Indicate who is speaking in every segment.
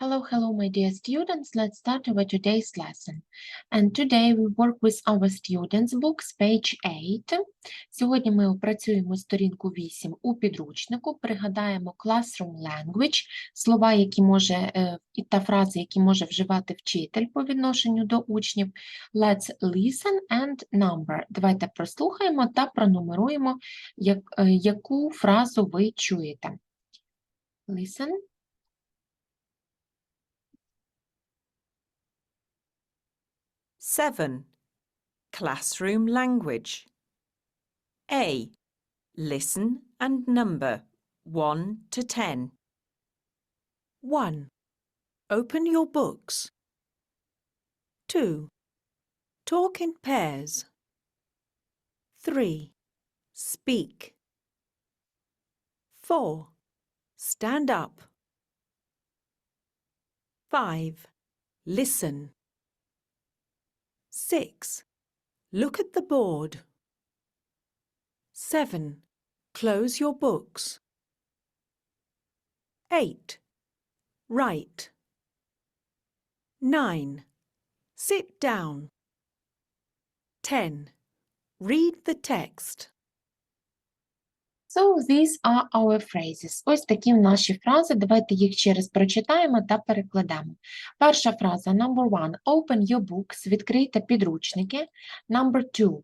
Speaker 1: Hello, hello, my dear students. Let's start our today's lesson. And today we work with our students books, page 8. Сьогодні ми опрацюємо сторінку 8 у підручнику, пригадаємо classroom language, слова, які може, е, та фрази, які може вживати вчитель по відношенню до учнів. Let's listen and number. Давайте прослухаємо та пронумеруємо, е, яку фразу ви чуєте. Listen.
Speaker 2: Seven. Classroom language. A. Listen and number 1 to 10.
Speaker 3: 1. Open your books. 2. Talk in pairs. 3. Speak. 4. Stand up. 5. Listen. 6. Look at the board. 7. Close your books. 8. Write. 9. Sit down. 10. Read the text.
Speaker 1: So these are our phrases. Ось такі наші фрази. Давайте їх ще раз прочитаємо та перекладемо. Перша фраза number one. Open your books. Відкрийте підручники. Number two.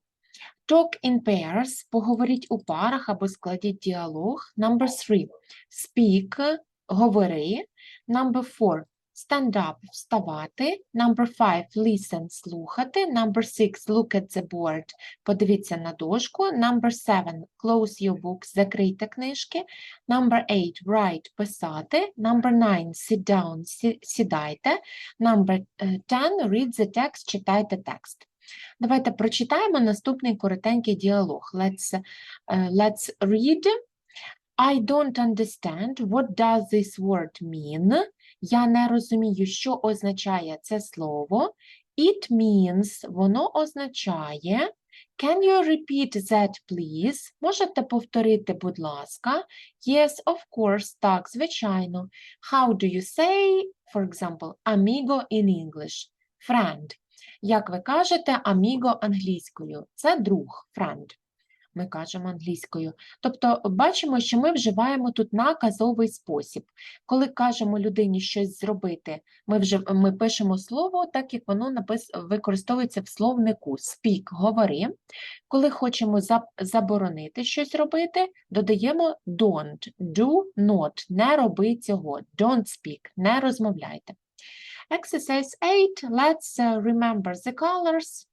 Speaker 1: Talk in pairs. Поговоріть у парах або складіть діалог. Number three. Speak. Говори. Number four. Stand up. Вставати. Number five. Listen. Слухати. Number six. Look at the board. Подивіться на дошку. Number seven. Close your books. Закрийте книжки. Number eight. Write. Писати. Number nine. Sit down. сі- Сідайте. Number е, ten. Read the text. Читайте текст. Давайте прочитаємо наступний коротенький діалог. Let's, е, let's read. I don't understand. What does this word mean? Я не розумію, що означає це слово. It means, воно означає. Can you repeat that, please? Можете повторити, будь ласка. Yes, of course, так, звичайно. How do you say, for example, amigo in English? Friend. Як ви кажете, amigo англійською? Це друг, friend. Ми кажемо англійською. Тобто бачимо, що ми вживаємо тут наказовий спосіб. Коли кажемо людині щось зробити, ми, вже, ми пишемо слово так, як воно напис, використовується в словнику. Speak – говори. Коли хочемо заборонити щось робити, додаємо don't, do not, не роби цього, don't speak, не розмовляйте. Exercise 8, let's uh, remember the colors.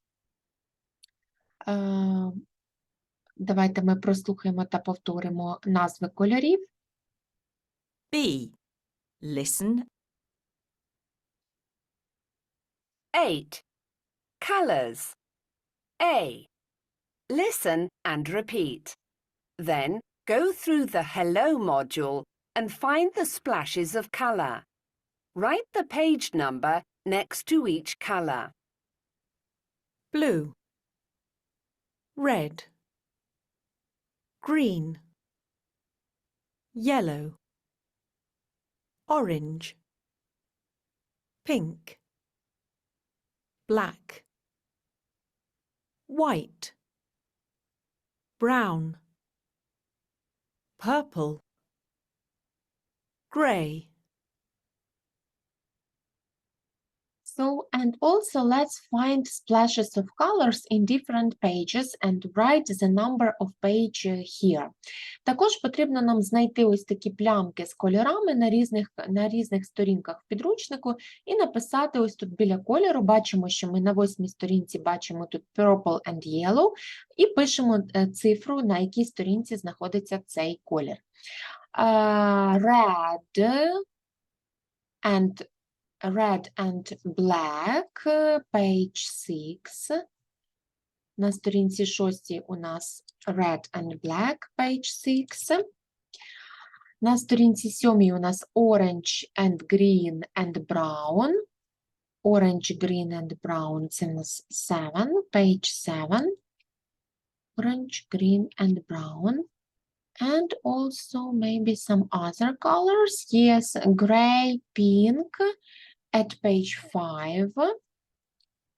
Speaker 1: Е, Давайте ми прослухаємо та повторимо назви кольорів.
Speaker 2: B. Listen
Speaker 4: 8. Colors. A. Listen and repeat. Then go through the Hello module and find the splashes of colour. Write the page number next to each colour.
Speaker 3: Blue. Red. Green. Yellow. Orange. Pink. Black. White. Brown. Purple. Grey.
Speaker 1: So, and also let's find splashes of colors in different pages and write the number of page uh, here. Також потрібно нам знайти ось такі плямки з кольорами на різних, на різних сторінках підручнику і написати ось тут біля кольору. Бачимо, що ми на восьмій сторінці бачимо тут purple and yellow і пишемо е, цифру, на якій сторінці знаходиться цей колір. Е, Red and Red and Black, е, page 6. На сторінці 6 у нас Red and Black, page 6. На сторінці 7 у нас Orange and Green and Brown. Orange, Green and Brown – це у нас 7, page 7. Orange, Green and Brown. And also maybe some other colors. Yes, gray, pink At page 5.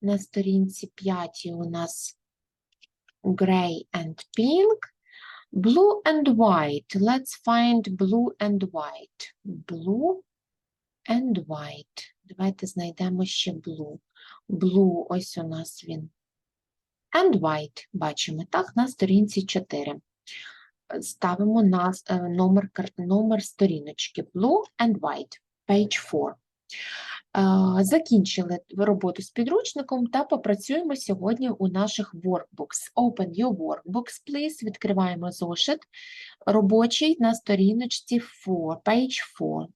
Speaker 1: На сторінці 5 у нас gray and pink. Blue and white. Let's find blue and white. Blue and white. Давайте знайдемо ще blue. Blue, ось у нас він. And white. Бачимо, так, на сторінці 4. Ставимо на е, номер, номер сторіночки. Blue and white. Page 4. Закінчили роботу з підручником та попрацюємо сьогодні у наших workbooks. Open your workbooks, please. Відкриваємо зошит робочий на сторіночці 4, page 4.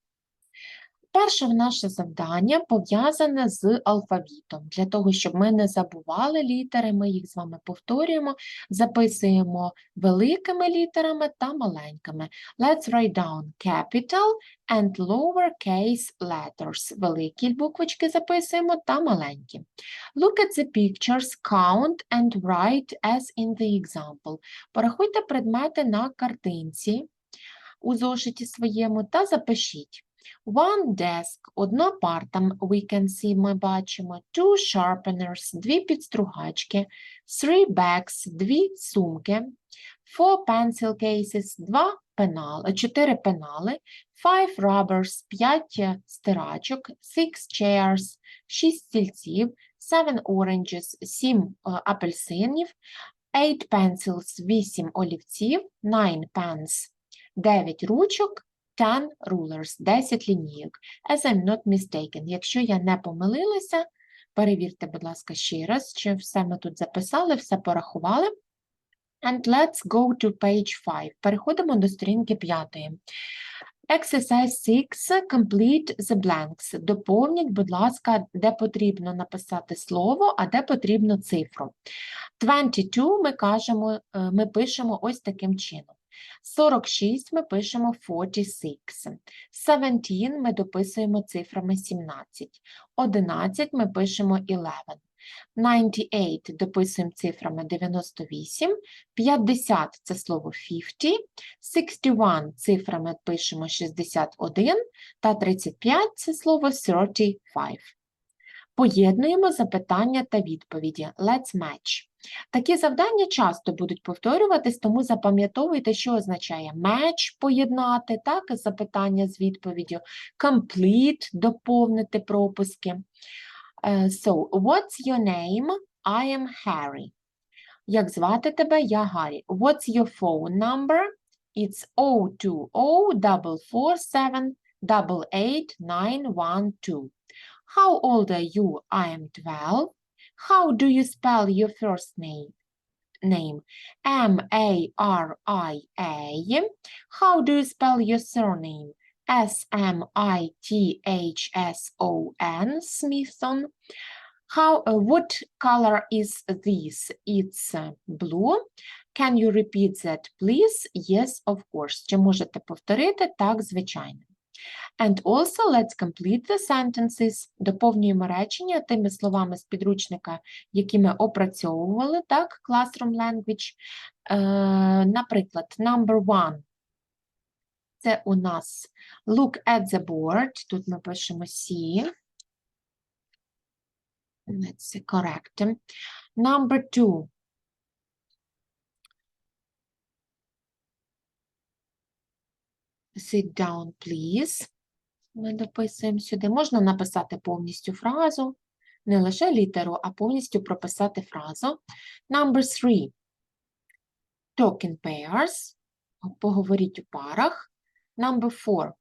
Speaker 1: Перше наше завдання пов'язане з алфавітом. Для того, щоб ми не забували літери, ми їх з вами повторюємо, записуємо великими літерами та маленькими. Let's write down capital and lowercase letters. Великі буквочки записуємо та маленькі. Look at the pictures, count and write as in the example. Порахуйте предмети на картинці у зошиті своєму та запишіть. One desk – одна парта, we can see, ми бачимо. Two sharpeners – дві підстругачки. Three bags – дві сумки. Four pencil cases – два пенали, чотири пенали. Five rubbers – п'ять е, стирачок. Six chairs – шість стільців. Seven oranges – сім е, апельсинів. Eight pencils – вісім олівців. Nine pens – дев'ять ручок. 10 rulers, 10 лінійок. As I'm not mistaken. Якщо я не помилилася, перевірте, будь ласка, ще раз, чи все ми тут записали, все порахували. And let's go to page 5. Переходимо до сторінки 5. Exercise 6. Complete the blanks. Доповніть, будь ласка, де потрібно написати слово, а де потрібно цифру. 22 ми кажемо, е, ми пишемо ось таким чином. 46 ми пишемо 46. 17 ми дописуємо цифрами 17. 11 ми пишемо 11. 98 дописуємо цифрами 98. 50 це слово 50. 61 цифрами пишемо 61. Та 35 це слово 35. Поєднуємо запитання та відповіді. Let's match. Такі завдання часто будуть повторюватись, тому запам'ятовуйте, що означає match – поєднати, так, запитання з відповіддю, complete – доповнити пропуски. Е, So, what's your name? I am Harry. Як звати тебе? Я Гаррі. What's your phone number? It's 020 447 How old are you? I am 12. How do you spell your first name? Name M A R I A. How do you spell your surname? S M I T H S O N. Smithson. How? uh, what color is this? It's uh, blue. Can you repeat that, please? Yes, of course. Чи можете повторити? Так, звичайно. And also let's complete the sentences. Доповнюємо речення тими словами з підручника, які ми опрацьовували, так, Classroom Language. Е, наприклад, number one. Це у нас look at the board. Тут ми пишемо see. Let's see, correct. Number two. Sit down, please. Ми дописуємо сюди. Можна написати повністю фразу, не лише літеру, а повністю прописати фразу. Number three. Talk in pairs. Поговоріть у парах. Number four.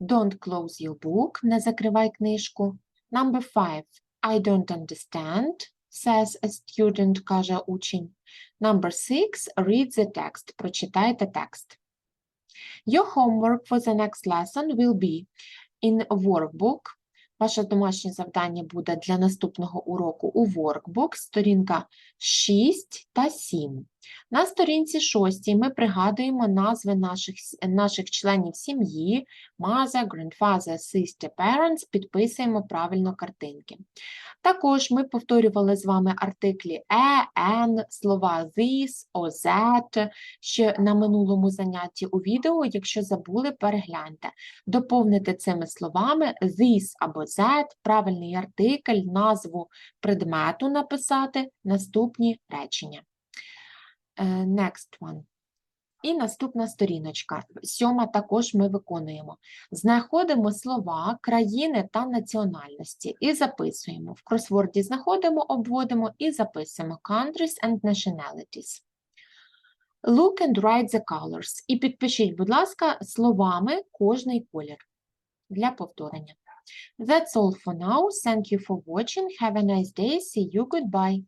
Speaker 1: Don't close your book. Не закривай книжку. Number five. I don't understand, says a student, каже учень. Number six. Read the text. Прочитайте текст. Your homework for the next lesson will be in workbook. Ваше домашнє завдання буде для наступного уроку у workbook, сторінка 6 та 7. На сторінці 6 ми пригадуємо назви наших, наших членів сім'ї, mother, grandfather, sister, parents, підписуємо правильно картинки. Також ми повторювали з вами артиклі е, an, слова this, or that ще на минулому занятті у відео. Якщо забули, перегляньте. Доповнити цими словами this або that, правильний артикль, назву предмету написати, наступні речення. Е, Next one. І наступна сторіночка. Сьома також ми виконуємо. Знаходимо слова, країни та національності і записуємо. В кросворді знаходимо, обводимо і записуємо countries and nationalities. Look and write the colors. І підпишіть, будь ласка, словами кожний колір для повторення. That's all for now. Thank you for watching. Have a nice day. See you. Goodbye.